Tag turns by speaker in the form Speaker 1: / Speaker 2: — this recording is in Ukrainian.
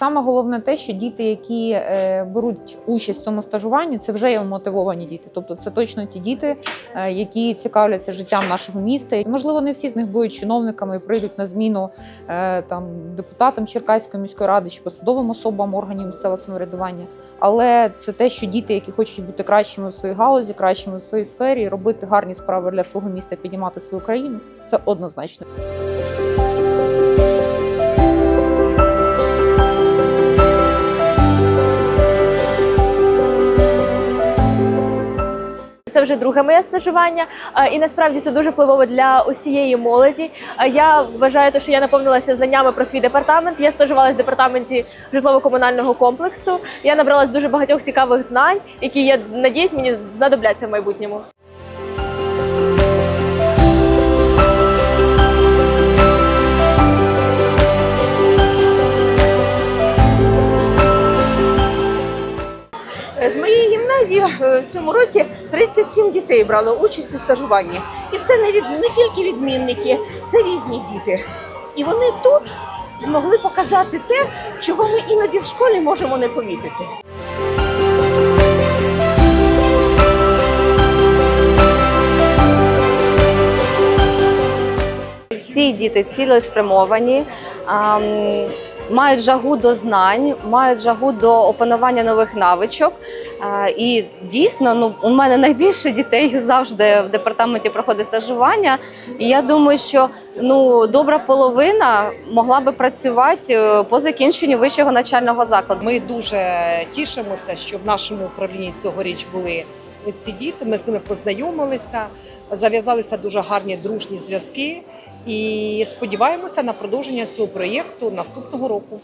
Speaker 1: головне те, що діти, які е, беруть участь в цьому стажуванні, це вже є мотивовані діти. Тобто, це точно ті діти, е, які цікавляться життям нашого міста. І, можливо, не всі з них будуть чиновниками і прийдуть на зміну е, там депутатам Черкаської міської ради чи посадовим особам органів місцевого самоврядування. Але це те, що діти, які хочуть бути кращими в своїй галузі, кращими в своїй сфері, робити гарні справи для свого міста, піднімати свою країну, це однозначно.
Speaker 2: Вже друге моє стажування, е, і насправді це дуже впливово для усієї молоді. Е, Я вважаю, те, що я наповнилася знаннями про свій департамент. Я стажувалася в департаменті житлово-комунального комплексу. Я набралась дуже багатьох цікавих знань, які я надіюсь, мені знадобляться в майбутньому.
Speaker 3: З моєї гімназії е, в цьому році 37 дітей брало участь у стажуванні. І це не, від, не тільки відмінники, це різні діти. І вони тут змогли показати те, чого ми іноді в школі можемо не помітити.
Speaker 4: Всі діти цілеспрямовані, мають жагу до знань, мають жагу до опанування нових навичок. І дійсно, ну у мене найбільше дітей завжди в департаменті проходить стажування. І я думаю, що ну добра половина могла би працювати е, по закінченню вищого навчального закладу.
Speaker 5: Ми дуже тішимося, що в нашому управлінні цьогоріч були ці діти. Ми з ними познайомилися, зав'язалися дуже гарні дружні зв'язки і сподіваємося на продовження цього проєкту наступного року.